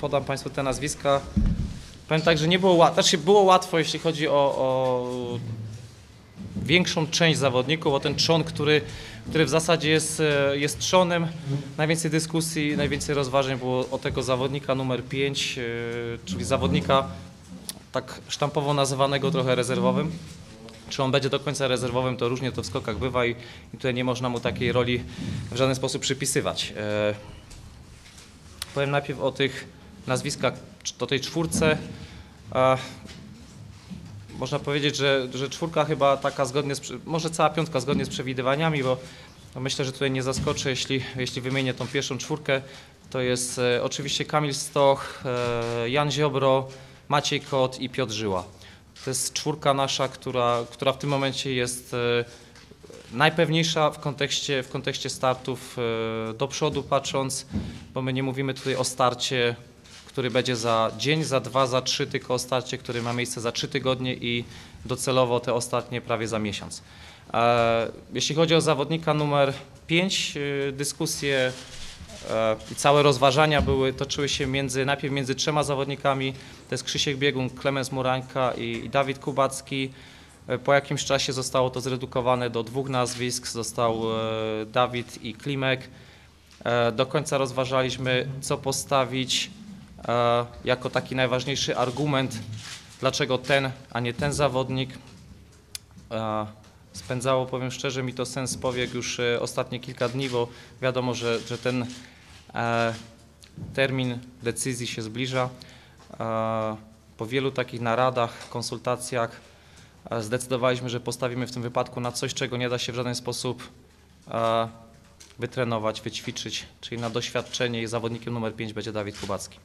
Podam Państwu te nazwiska. Powiem tak, że nie było łatwo, znaczy było łatwo, jeśli chodzi o, o większą część zawodników, o ten trzon, który, który w zasadzie jest, e, jest trzonem. Najwięcej dyskusji, najwięcej rozważań było o tego zawodnika numer 5, czyli zawodnika tak sztampowo nazywanego trochę rezerwowym. Czy on będzie do końca rezerwowym, to różnie to w skokach bywa i, i tutaj nie można mu takiej roli w żaden sposób przypisywać. Powiem najpierw o tych nazwiskach, o tej czwórce. Można powiedzieć, że, że czwórka chyba taka zgodnie z, może cała piątka zgodnie z przewidywaniami, bo bo myślę, że tutaj nie zaskoczę, jeśli, jeśli wymienię tą pierwszą czwórkę. To jest e, oczywiście Kamil Stoch, e, Jan Ziobro, Maciej Kot i Piotr Żyła. To jest czwórka nasza, która, która w tym momencie jest e, najpewniejsza w kontekście, w kontekście startów e, do przodu patrząc, bo my nie mówimy tutaj o starcie, który będzie za dzień, za dwa, za trzy, tylko o starcie, który ma miejsce za trzy tygodnie i docelowo te ostatnie prawie za miesiąc. E, Jeśli chodzi o zawodnika numer 5, dyskusje e, i całe rozważania były, toczyły się między, najpierw między trzema zawodnikami, to jest Krzysiek Biegun, Klemens Murańka i Dawid Kubacki. E, Po jakimś czasie zostało to zredukowane do dwóch nazwisk, został e, Dawid i Klimek. E, Do końca rozważaliśmy, co postawić jako taki najważniejszy argument, dlaczego ten, a nie ten zawodnik. Spędzało, powiem szczerze, mi to sens powiek już ostatnie kilka dni, bo wiadomo, że, że ten termin decyzji się zbliża. Po wielu takich naradach, konsultacjach zdecydowaliśmy, że postawimy w tym wypadku na coś, czego nie da się w żaden sposób e, wytrenować, wyćwiczyć, czyli na doświadczenie i zawodnikiem numer 5 będzie Dawid Kubacki.